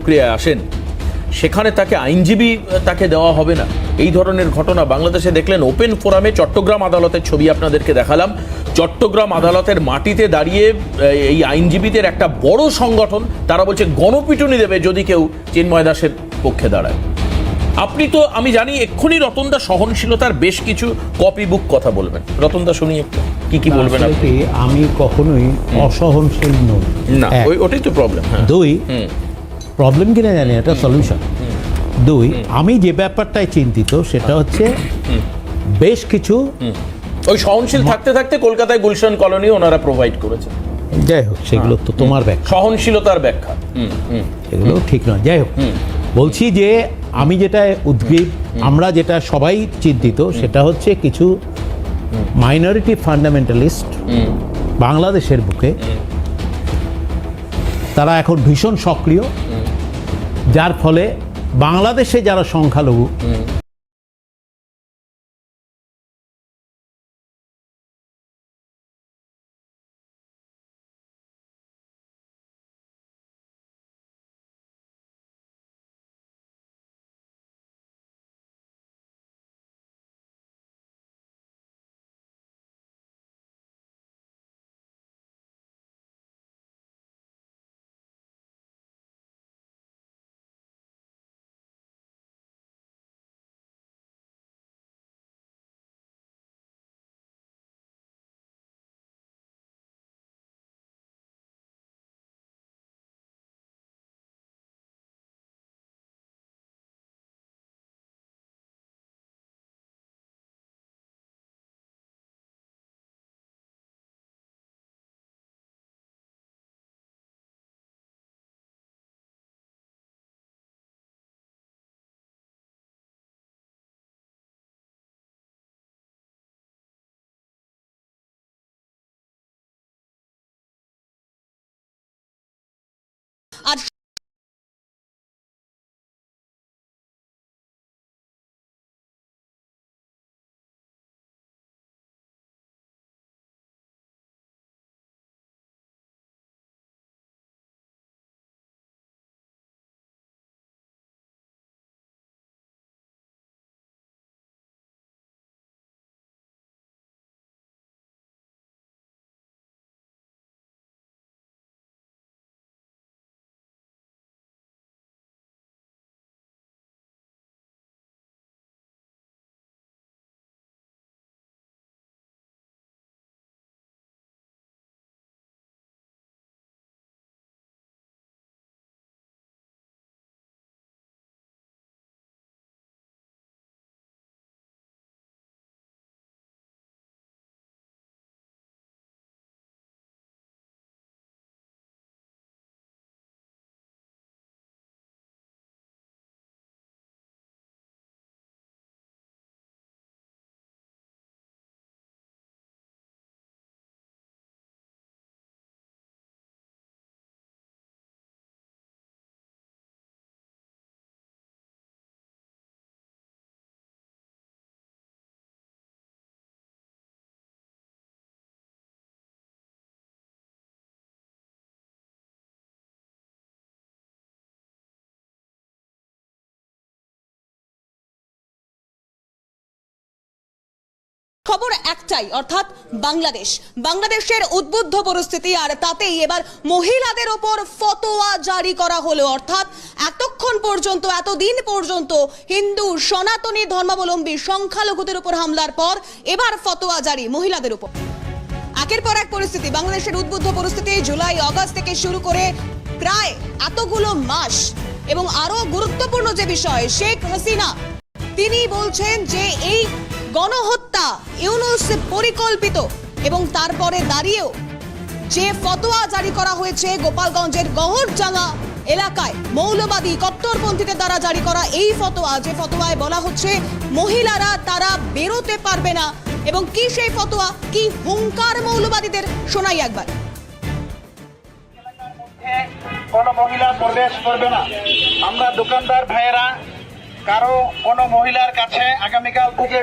প্রক্রিয়ায় আসেন সেখানে তাকে আইনজীবী তাকে দেওয়া হবে না। এই ধরনের ঘটনা বাংলাদেশে দেখলেন ওপেন ফোরামে চট্টগ্রাম আদালতের ছবি আপনাদেরকে দেখালাম। চট্টগ্রাম আদালতের মাটিতে দাঁড়িয়ে এই আইনজীবীদের একটা বড় সংগঠন তারা বলছে গণপিটুনি দেবে যদি কেউ চিন্ময় দাসের পক্ষে দাঁড়ায়। আপনি তো আমি জানি এক্ষুনি রতনদা সহনশীলতার বেশ কিছু কপি বুক কথা বলবেন। রতনদা শুনি একটু কি কি বলবেন আপনি? আমি কখনোই অসহনশীল নই। না ওই ওটাই তো প্রবলেম হ্যাঁ। দুই প্রবলেম কিনা জানি এটা সলিউশন দুই আমি যে ব্যাপারটায় চিন্তিত সেটা হচ্ছে বেশ কিছু ওই সহনশীল থাকতে থাকতে কলকাতায় গুলশান কলোনি ওনারা প্রোভাইড করেছে যাই হোক সেগুলো তো তোমার ব্যাখ্যা। সহনশীলতার ব্যাখ্যা। এগুলো ঠিক নয়। যাই হোক বলছি যে আমি যেটা উদ্গ্রীব আমরা যেটা সবাই চিন্তিত সেটা হচ্ছে কিছু মাইনরিটি ফান্ডামেন্টালিস্ট বাংলাদেশের বুকে তারা এখন ভীষণ সক্রিয়। যার ফলে বাংলাদেশে যারা সংখ্যালঘু আর খবর একটাই, অর্থাৎ বাংলাদেশ। বাংলাদেশের উদ্বুদ্ধ পরিস্থিতি আর তাতেই এবার মহিলাদের ওপর ফতোয়া জারি করা হলো, অর্থাৎ এতক্ষণ পর্যন্ত, এতদিন পর্যন্ত হিন্দু, সনাতনী ধর্মাবলম্বী সংখ্যালঘুদের উপর হামলার পর এবার ফতোয়া জারি মহিলাদের উপর। একের পর এক পরিস্থিতি, বাংলাদেশের উদ্বুদ্ধ পরিস্থিতি জুলাই আগস্ট থেকে শুরু করে প্রায় এতগুলো মাস এবং আরও গুরুত্বপূর্ণ যে বিষয়, শেখ হাসিনা, তিনি বলছেন যে এই গণহত্যা ইউনুস পরিকল্পিত এবং তারপরে দাঁড়িয়েও যে ফতোয়া জারি করা হয়েছে গোপালগঞ্জের গহরজাঙ্গা এলাকায় মৌলবাদী কট্টরপন্থীদের দ্বারা জারি করা এই ফতোয়া, যে ফতোয়ায় বলা হচ্ছে মহিলারা তারা বেরোতে পারবে না এবং কি সেই ফতোয়া? কি হুঙ্কার মৌলবাদীদের? শোনাই একবার। কোনো মহিলা প্রবেশ করবে না। আমরা দোকানদার ভাইয়েরা, কারও কোনো মহিলার কাছে আগামীকাল থেকে